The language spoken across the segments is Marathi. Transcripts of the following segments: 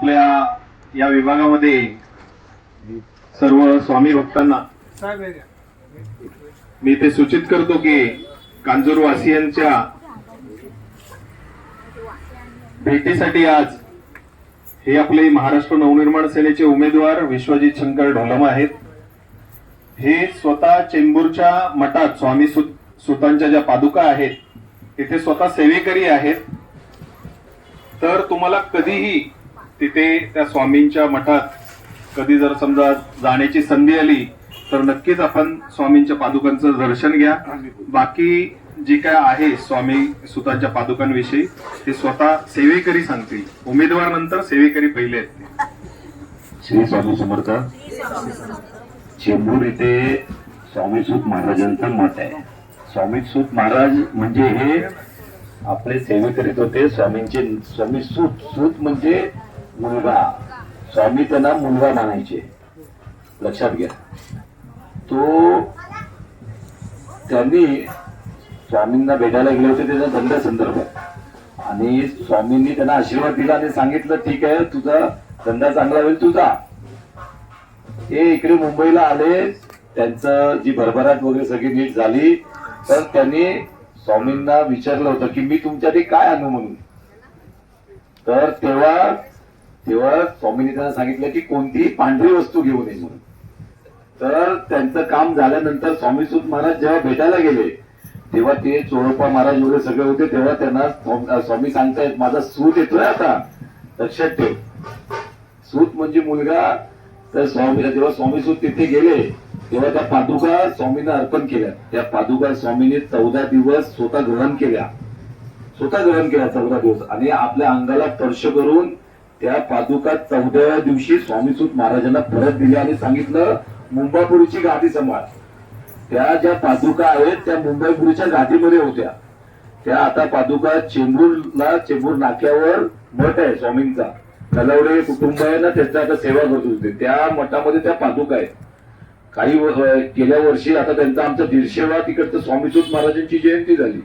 आपल्या या विभागामध्ये सर्व स्वामी भक्तांना मी ते सूचित करतो की कांजूरवासियांच्या भेटीसाठी आज हे आपले महाराष्ट्र नवनिर्माण सेनेचे उमेदवार विश्वजित शंकर ढोलम आहेत. हे स्वतः चेंबूरच्या मठात स्वामी सुत सुतांच्या ज्या पादुका आहेत तिथे स्वतः सेवेकरी आहेत. तर तुम्हाला कधीही तिथे त्या स्वामींच्या मठात कधी जर समजा जाण्याची संधी आली तर नक्कीच आपण स्वामींच्या पादुकांचं दर्शन घ्या. बाकी जे काय आहे स्वामी सुतांच्या पादुकांविषयी ते स्वतः सेवेकरी सांगतील. उमेदवार नंतर सेवेकरी पहिले आहेत श्री स्वामी समर्थ. चेंबूर इथे स्वामीसूत महाराजांचं मठ आहे. स्वामीसूत महाराज म्हणजे हे आपले सेवे करीत होते. स्वामींचे स्वामी सुत सुत म्हणजे मुलगा. स्वामी त्यांना मुलगा मानायचे लक्षात घ्या. तो त्यांनी स्वामींना भेटायला गेले होते त्याचा धंद्या संदर्भ. आणि स्वामींनी त्यांना आशीर्वाद दिला आणि सांगितलं ठीक आहे तुझा धंदा चांगला होईल तुझा हे इकडे मुंबईला आले. त्यांचं जी भरभराट वगैरे सगळी नीट झाली. तर त्यांनी स्वामींना विचारलं होतं की मी तुमच्यासाठी काय आणू म्हणून? तर तेव्हा तेव्हा स्वामींनी त्यांना सांगितलं की कोणतीही पांढरी वस्तू घेऊ नये म्हणून. तर त्यांचं काम झाल्यानंतर स्वामीसूत महाराज जेव्हा भेटायला गेले तेव्हा ते चोळप्पा महाराज वगैरे सगळे होते तेव्हा त्यांना स्वामी सांगतायत माझा सूत येतोय आता. लक्षात ठेव. सूत म्हणजे मुलगा. तर स्वामी जेव्हा स्वामी सूत तिथे गेले तेव्हा त्या पादुका स्वामींना अर्पण केल्या. त्या पादुका स्वामीने चौदा दिवस स्वतः ग्रहण केल्या. स्वतः ग्रहण केल्या चौदा दिवस. आणि आपल्या अंगाला स्पर्श करून त्या पादुका चौदाव्या दिवशी स्वामीसूत महाराजांना परत दिल्या आणि सांगितलं मुंबापुरीची गादी समाज त्या ज्या पादुका आहेत त्या मुंबईपुरीच्या गादीमध्ये होत्या. त्या आता पादुका चेंबूरला चेंबूर नाक्यावर मठ आहे स्वामींचा. कलवडे कुटुंब आहे ना त्यांचा आता सेवा करत होते. त्या मठामध्ये त्या पादुका आहेत. काही गेल्या वर्षी आता त्यांचा आमचा दीडशेवा तिकडचं स्वामीसूत महाराजांची जयंती झाली.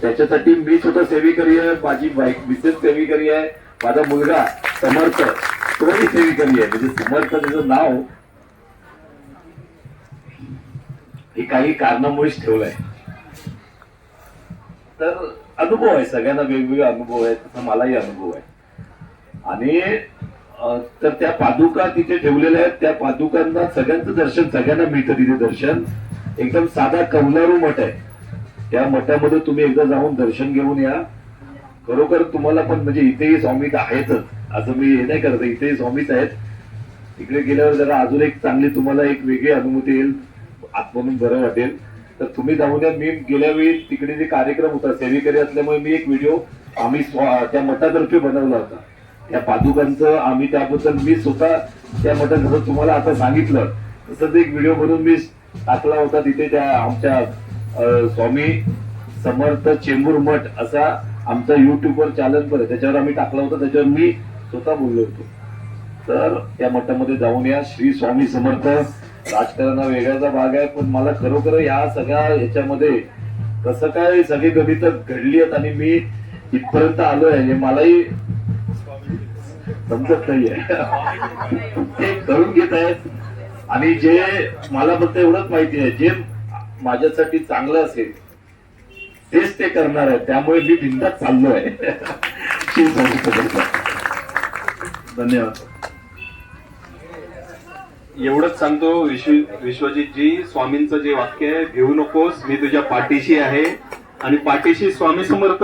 त्याच्यासाठी मी स्वतः सेवेकरी आहे माझी बाईक मिसेस सेवेकरी आहे. माझा मुलगा समर्थ तोही सेविकरी आहे. म्हणजे समर्थ त्याचं नाव हे काही कारणामुळेच ठेवलंय. तर अनुभव आहे सगळ्यांना वेगवेगळे अनुभव आहेत तसं मलाही अनुभव आहे. आणि तर त्या पादुका तिथे ठेवलेल्या आहेत. त्या पादुकांना सगळ्यांचं दर्शन सगळ्यांना मिळतं तिथे दर्शन. एकदम साधा कवलारू मठ आहे. त्या मठामध्ये तुम्ही एकदा जाऊन दर्शन घेऊन या. खरोखर तुम्हाला पण म्हणजे इथेही स्वामी आहेतच असं मी हे नाही करत. इथेही स्वामीच आहेत. तिकडे गेल्यावर जरा अजून एक चांगली तुम्हाला एक वेगळी अनुभूती येईल. आत्मनून बरं वाटेल. तर तुम्ही जाऊन या. मी गेल्या वेळी तिकडे जे कार्यक्रम होता सेवेकरी असल्यामुळे मी एक व्हिडिओ आम्ही त्या मठातर्फे बनवला होता. त्या पादुकांचं आम्ही त्याबद्दल मी स्वतः त्या मठात जसं तुम्हाला आता सांगितलं. तसंच एक व्हिडिओ बनवून मी टाकला होता तिथे त्या आमच्या स्वामी. समर्थ चेंबूर मठ असा आमचा युट्यूबवर चॅनल पण आहे. त्याच्यावर आम्ही टाकला होता त्याच्यावर मी स्वतः बोललो होतो. तर त्या मठामध्ये जाऊन या. श्री स्वामी समर्थ. राजकारण हा वेगळाचा भाग आहे पण मला खरोखर या सगळ्या ह्याच्यामध्ये कसं काय सगळी गणित घडली आहेत आणि मी इथपर्यंत आलो आहे हे मलाही समजत नाहीये. आहे करून घेत आहेत आणि जे मला फक्त एवढंच माहिती आहे जे माझ्यासाठी चांगलं असेल तेच ते करणार आहे. त्यामुळे मी भिंदात चाललोय. आहे धन्यवाद. एवढंच सांगतो विश्व विश्वजितजी स्वामींचं जे वाक्य आहे घेऊ नकोस मी तुझ्या पाठीशी आहे. आणि पाठीशी स्वामी समर्थ